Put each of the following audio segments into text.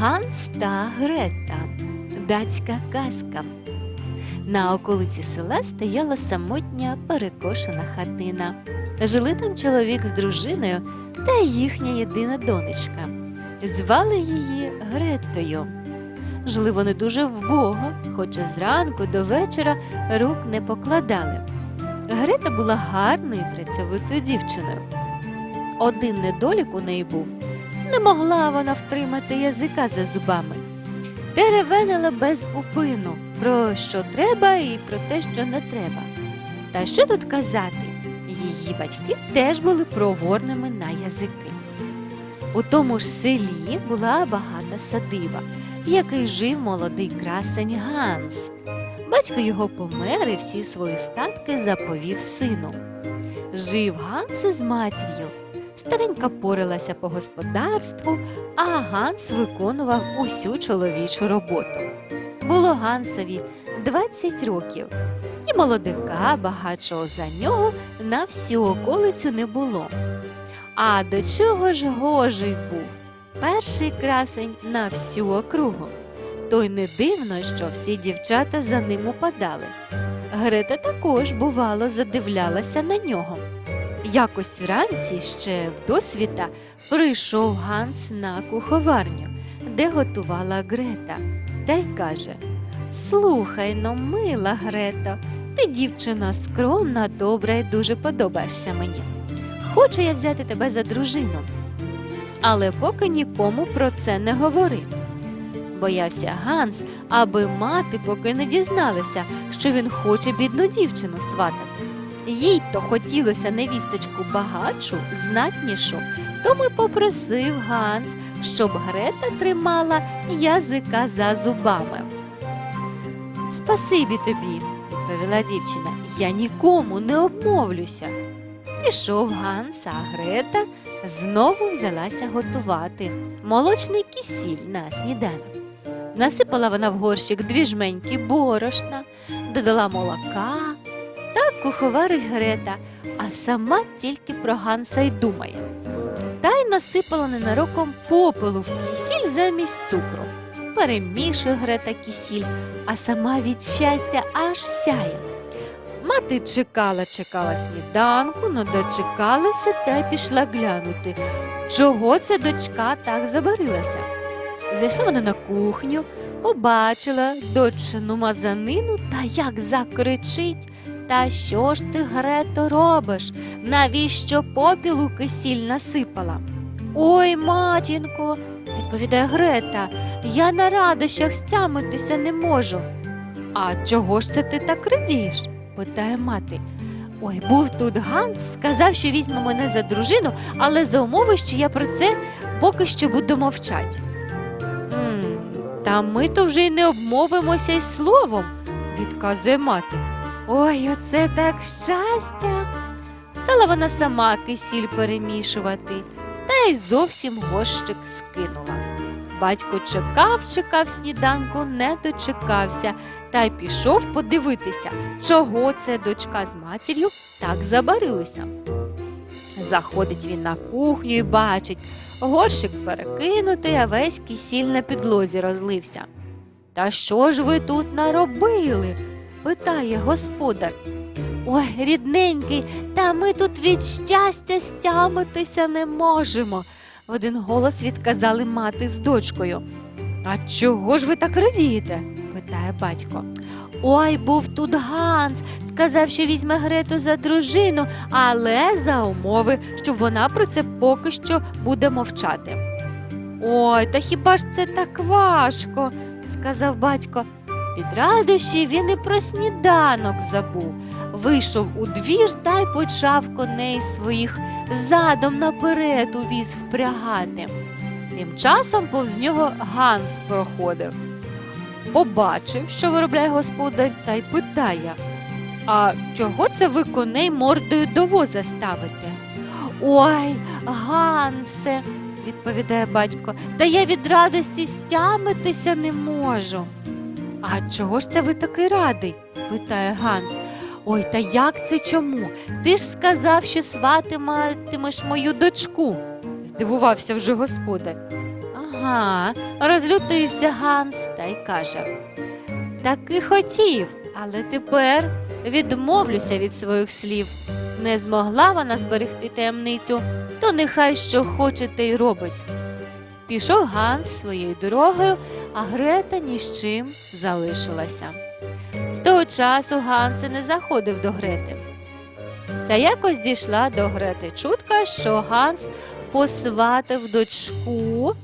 Ганс та Грета. Датська казка. На околиці села стояла самотня перекошена хатина. Жили там чоловік з дружиною та їхня єдина донечка. Звали її Гретою. Жили вони дуже вбого, хоча зранку до вечора рук не покладали. Грета була гарною працьовитою дівчиною. Один недолік у неї був не могла вона втримати язика за зубами. Теревенила без упину про що треба і про те, що не треба. Та що тут казати? Її батьки теж були проворними на язики. У тому ж селі була багата садиба, в якій жив молодий красень Ганс. Батько його помер і всі свої статки заповів сину. Жив Ганс із матір'ю. Старенька порилася по господарству, а Ганс виконував усю чоловічу роботу. Було Гансові 20 років, і молодика, багатшого за нього, на всю околицю не було. А до чого ж гожий був? Перший красень на всю округу. То й не дивно, що всі дівчата за ним упадали. Грета також, бувало, задивлялася на нього. Якось вранці ще в досвіта прийшов Ганс на куховарню, де готувала Грета, та й каже: Слухай но, мила Грето, ти дівчина скромна, добра і дуже подобаєшся мені. Хочу я взяти тебе за дружину. Але поки нікому про це не говори. Боявся Ганс, аби мати поки не дізналася, що він хоче бідну дівчину сватати. Їй то хотілося невісточку багатшу, знатнішу, тому попросив Ганс, щоб Грета тримала язика за зубами. Спасибі тобі, відповіла дівчина, я нікому не обмовлюся. Пішов Ганс, а Грета знову взялася готувати молочний кисіль на сніданок. Насипала вона в горщик дві жменьки борошна, додала молока. Куховарить Грета, а сама тільки про Ганса й думає. Та й насипала ненароком попелу в кисіль замість цукру. Перемішує Грета кисіль, а сама від щастя аж сяє. Мати чекала, чекала сніданку, но дочекалася та пішла глянути, чого ця дочка так забарилася. Зайшла вона на кухню, побачила дочину мазанину та як закричить. Та що ж ти, Грето, робиш? Навіщо попілу кисіль насипала? Ой, матінко, відповідає Грета, я на радощах стямитися не можу. А чого ж це ти так радієш? питає мати. Ой, був тут Ганс, сказав, що візьме мене за дружину, але за умови, що я про це поки що буду мовчать. Та ми то вже й не обмовимося й словом, відказує мати. Ой, оце так щастя. Стала вона сама кисіль перемішувати, та й зовсім горщик скинула. Батько чекав, чекав сніданку, не дочекався, та й пішов подивитися, чого це дочка з матір'ю так забарилися. Заходить він на кухню і бачить, горщик перекинутий, а весь кисіль на підлозі розлився. Та що ж ви тут наробили? Питає господар. Ой, рідненький, та ми тут від щастя стямитися не можемо, в один голос відказали мати з дочкою. А чого ж ви так радієте? питає батько. Ой, був тут Ганс, сказав, що візьме Грету за дружину, але за умови, щоб вона про це поки що буде мовчати. Ой, та хіба ж це так важко? сказав батько. Від радощі він і про сніданок забув. Вийшов у двір та й почав коней своїх задом наперед у віз впрягати. Тим часом повз нього Ганс проходив. Побачив, що виробляє господар, та й питає: А чого це ви коней мордою до воза ставите? Ой, Гансе, відповідає батько, та я від радості стямитися не можу. А чого ж це ви такий радий? питає Ганс. Ой, та як це чому? Ти ж сказав, що сватиматимеш мою дочку, здивувався вже господар. Ага, розлютився Ганс та й каже. Таки хотів, але тепер відмовлюся від своїх слів. Не змогла вона зберегти таємницю, то нехай що хоче, те й робить. Пішов Ганс своєю дорогою, а Грета ні з чим залишилася. З того часу Ганс не заходив до Грети. Та якось дійшла до Грети чутка, що Ганс посватив дочку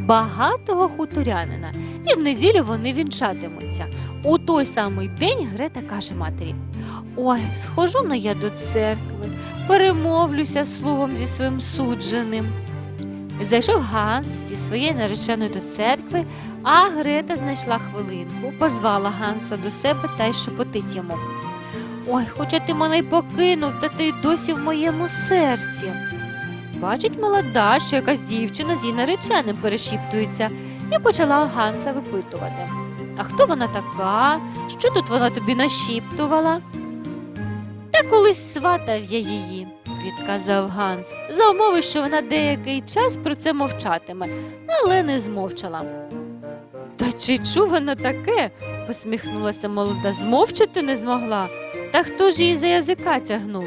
багатого хуторянина, і в неділю вони вінчатимуться. У той самий день Грета каже матері: Ой, схожу на я до церкви, перемовлюся словом зі своїм судженим. Зайшов Ганс зі своєю нареченою до церкви, а Грета знайшла хвилинку, позвала Ганса до себе та й шепотить йому. Ой, хоча ти мене й покинув, та ти досі в моєму серці. Бачить молода, що якась дівчина з її нареченим перешіптується, і почала Ганса випитувати. А хто вона така? Що тут вона тобі нашіптувала? Та колись сватав я її, відказав Ганс, за умови, що вона деякий час про це мовчатиме, але не змовчала. Та чи чув вона таке? посміхнулася молода, змовчати не змогла. Та хто ж її за язика тягнув?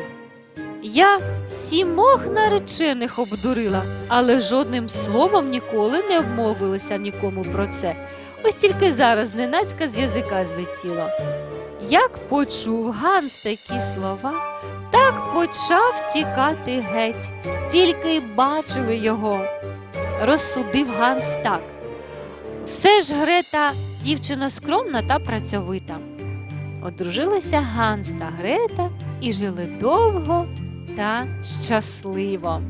Я сімох наречених обдурила, але жодним словом ніколи не обмовилася нікому про це. Ось тільки зараз ненацька з язика злетіло. Як почув Ганс такі слова, так почав тікати геть, тільки й бачили його. Розсудив Ганс так. Все ж Грета дівчина скромна та працьовита. Одружилися Ганс та Грета і жили довго та щасливо.